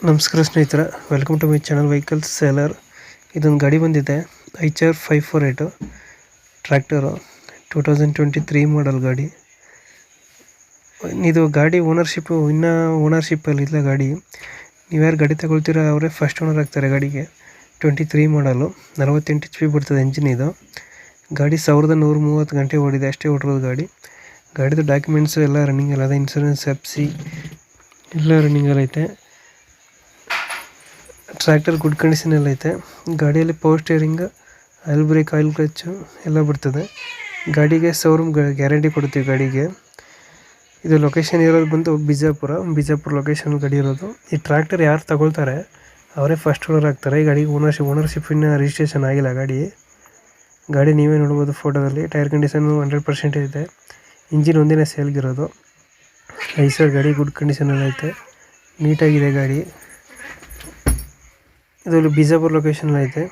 ನಮಸ್ಕಾರ ಸ್ನೇಹಿತರೆ welcome to my channel vehicle seller ಇದೊಂದು ಗಾಡಿ ಬಂದಿದೆ H R five four eight tractor two thousand twenty three model ಗಾಡಿ. ಇದು ಗಾಡಿ ಓನರ್ಶಿಪ್ಪು ಇನ್ನೂ ಓನರ್ಶಿಪ್ಪಲ್ಲಿ ಇಲ್ಲ ಗಾಡಿ. ನೀವ್ಯಾರು ಗಾಡಿ ತಗೊಳ್ತೀರೋ, ಅವರೇ ಫಸ್ಟ್ ಓನರ್ ಆಗ್ತಾರೆ ಗಾಡಿಗೆ. ಟ್ವೆಂಟಿ ತ್ರೀ ಮಾಡಲು ನಲವತ್ತೆಂಟು ಎಚ್ ಪಿ ಬರ್ತದೆ ಎಂಜಿನ್ ಇದು. ಗಾಡಿ ಸಾವಿರದ ನೂರ ಮೂವತ್ತು ಗಂಟೆ ಓಡಿದೆ, ಅಷ್ಟೇ ಓಡಿರೋದು ಗಾಡಿ. ಗಾಡಿದು ಡಾಕ್ಯುಮೆಂಟ್ಸು ಎಲ್ಲ ರನ್ನಿಂಗ್ ಅದ ಇನ್ಸೂರೆನ್ಸ್ ಎಫ್ ಸಿ ಎಲ್ಲ ರನ್ನಿಂಗಲ್ಲಿ ಐತೆ ಟ್ರ್ಯಾಕ್ಟರ್ ಗುಡ್ ಕಂಡೀಷನಲ್ಲಿ ಐತೆ. ಗಾಡಿಯಲ್ಲಿ power steering oil brake oil clutch ಎಲ್ಲ ಬರ್ತದೆ. ಗಾಡಿಗೆ ಶೋರೂಮ್ ಗ್ಯಾರಂಟಿ ಕೊಡ್ತೀವಿ ಗಾಡಿಗೆ. ಇದು ಲೊಕೇಶನ್ ಇರೋದು ಬಂದು ಬಿಜಾಪುರ. ಬಿಜಾಪುರ ಲೊಕೇಶನ್ ಗಾಡಿ ಇರೋದು. ಈ ಟ್ರ್ಯಾಕ್ಟರ್ ಯಾರು ತಗೊಳ್ತಾರೆ, ಅವರೇ ಫಸ್ಟ್ ಓನರ್ ಆಗ್ತಾರೆ. ಈ ಗಾಡಿಗೆ ಓನರ್ಶಿಪ್ ಓನರ್ಶಿಪ್ ರಿಜಿಸ್ಟ್ರೇಷನ್ ಆಗಿಲ್ಲ ಗಾಡಿ. ಗಾಡಿ ನೀವೇ ನೋಡ್ಬೋದು ಫೋಟೋದಲ್ಲಿ ಟೈರ್ ಕಂಡೀಷನ್ ಹಂಡ್ರೆಡ್ ಪರ್ಸೆಂಟ್ ಇದೆ. ಇಂಜಿನ್ ಒಂದಿನ ಸೇಲ್ಗಿರೋದು ಐಸರ್ ಗಾಡಿ ಗುಡ್ ಕಂಡೀಷನಲ್ಲಿ ಐತೆ. ನೀಟಾಗಿದೆ ಗಾಡಿ. ಇದು ಬಿಜಾಪುರ ಲೊಕೇಶನ್ ಐತೆ.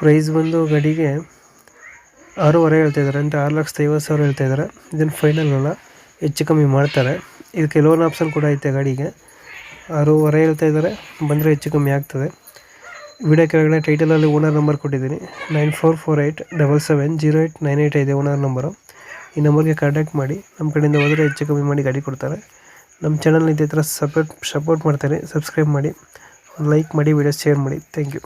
ಪ್ರೈಸ್ ಬಂದು ಗಾಡಿಗೆ ಆರೂವರೆ ಹೇಳ್ತಾ ಇದ್ದಾರೆ. ಅಂದರೆ ಆರು ಲಕ್ಷದ ಐವತ್ತು ಸಾವಿರ ಹೇಳ್ತಾ ಇದ್ದಾರೆ. ಇದನ್ನು ಫೈನಲ್ ಅಲ್ಲ, ಹೆಚ್ಚು ಕಮ್ಮಿ ಮಾಡ್ತಾರೆ. ಇದಕ್ಕೆ ಲೋನ್ ಆಪ್ಷನ್ ಕೂಡ ಐತೆ ಗಾಡಿಗೆ. ಆರೂವರೆ ಹೇಳ್ತಾ ಇದ್ದಾರೆ. ಬಂದರೆ ಹೆಚ್ಚು ಕಮ್ಮಿ ಆಗ್ತದೆ. ವಿಡಿಯೋ ಕೆಳಗಡೆ ಟೈಟಲಲ್ಲಿ ಓನರ್ ನಂಬರ್ ಕೊಟ್ಟಿದ್ದೀನಿ. Nine four four eight double seven zero eight nine eight ಇದೆ ಓನರ್ ನಂಬರು ಈ ನಂಬರ್ಗೆ ಕಾಂಟ್ಯಾಕ್ಟ್ ಮಾಡಿ. ನಮ್ಮ ಕಡೆಯಿಂದ ಹೋದರೆ ಹೆಚ್ಚು ಕಮ್ಮಿ ಮಾಡಿ ಗಾಡಿ ಕೊಡ್ತಾರೆ. ನಮ್ಮ ಚಾನಲ್ ಇದೇ ಥರ ಸಪೋರ್ಟ್ ಸಪೋರ್ಟ್ ಮಾಡ್ತಾರೆ ಸಬ್ಸ್ಕ್ರೈಬ್ ಮಾಡಿ. ಲೈಕ್ ಮಾಡಿ ವಿಡಿಯೋ ಶೇರ್ ಮಾಡಿ. Thank you.